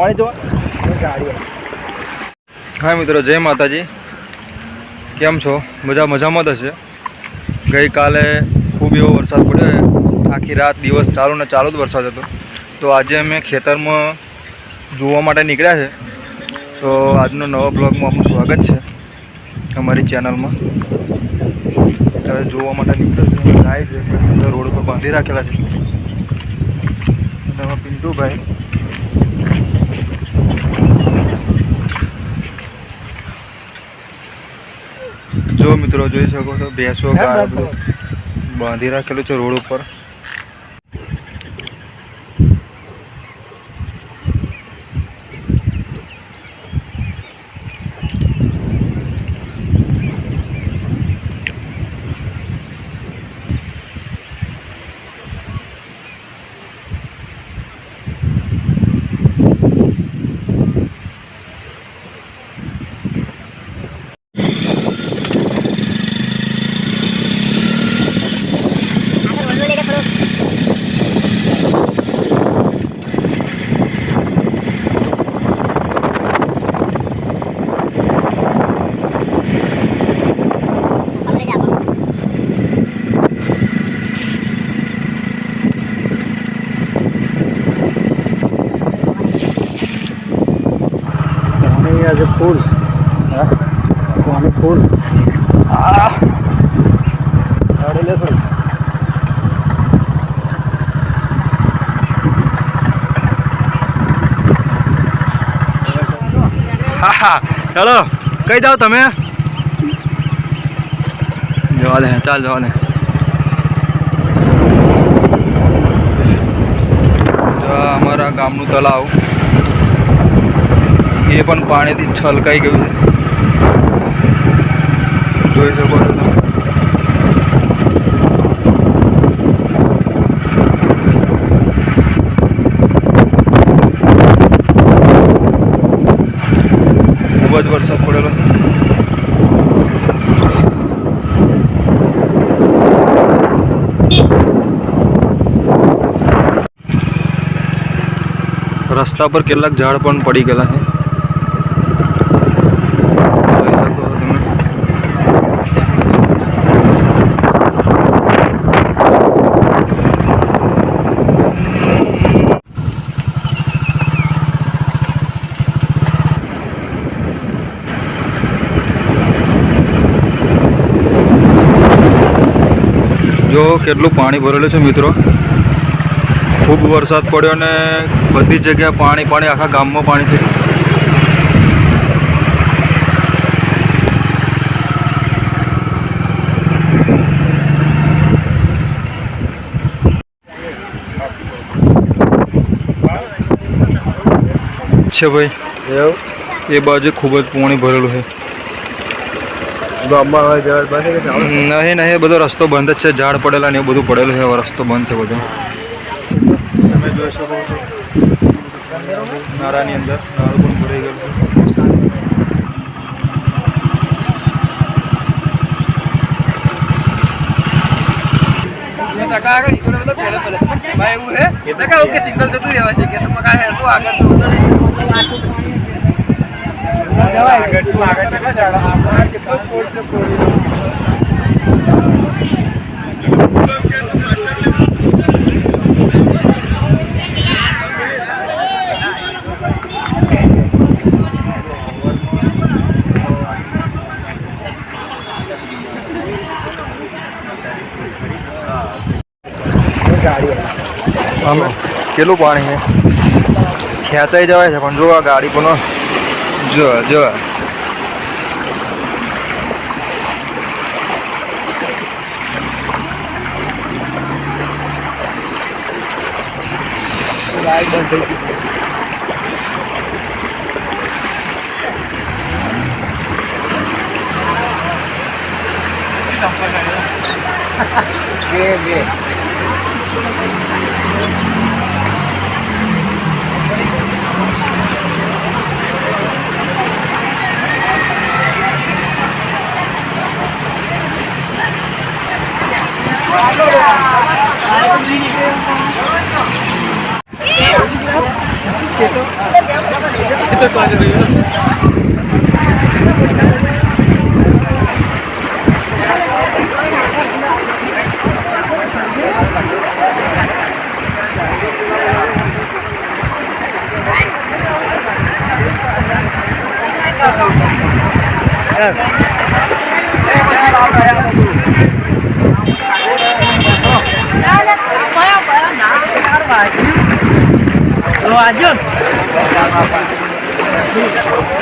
પાણી જોવા હા મિત્રો, જય માતાજી. કેમ છો? મજા મજામાં જ હશે. ગઈકાલે ખૂબ એવો વરસાદ પડ્યો આખી રાત દિવસ ચાલુ ને ચાલુ જ વરસાદ હતો. તો આજે અમે ખેતરમાં જોવા માટે નીકળ્યા છે. તો આજનો નવા બ્લોગમાં આપનું સ્વાગત છે અમારી ચેનલમાં. ત્યારે જોવા માટે નીકળ્યો છે. રોડ ઉપર બાંધી રાખેલા છે. પિન્ટુભાઈ જો મિત્રો જોઈ શકો છો ભેંસો ગાય બધું. બાંધી રાખેલું છે રોડ ઉપર. આજે ફૂલ. પાણી ફૂલ. લે થોડી. ચાલો કઈ જાઓ તમે? જવા દે, ચાલ જવા દે. અમારા ગામનું તલાવ એ પણ પાણીથી છલકાઈ ગયું છે. જોઈ શકો છો ખૂબ જ વરસાદ પડેલો રસ્તા પર કેટલાક ઝાડ પણ પડી ગયેલા છે જોઈ શકો છો તમે જો કેટલું પાણી ભરેલું છે મિત્રો? ખૂબ વરસાદ પડ્યો અને બધી જગ્યાએ પાણી પાણી આખા ગામમાં પાણી છે. છે ભાઈ એ બાજુ ખૂબ જ પાણી ભરેલું છે ગામમાં હવે જવા બને કે ચાલો નહીં નહીં બધો રસ્તો બંધ જ છે ઝાડ પડેલા ને એવું બધું પડેલું છે રસ્તો બંધ છે બધો. તમે જોઈ શકો છો. નારાની અંદર નારું પણ ભરાઈ ગયેલું છે. સિગ્નલ જતું રહેવા છે કે તમે કાંઈ આગળ અમે કેટલું પાણી છે? ખેંચાઈ જવાય છે પણ જો આ ગાડી પણ જો જો બે બે તો Lo ajun. Thank you.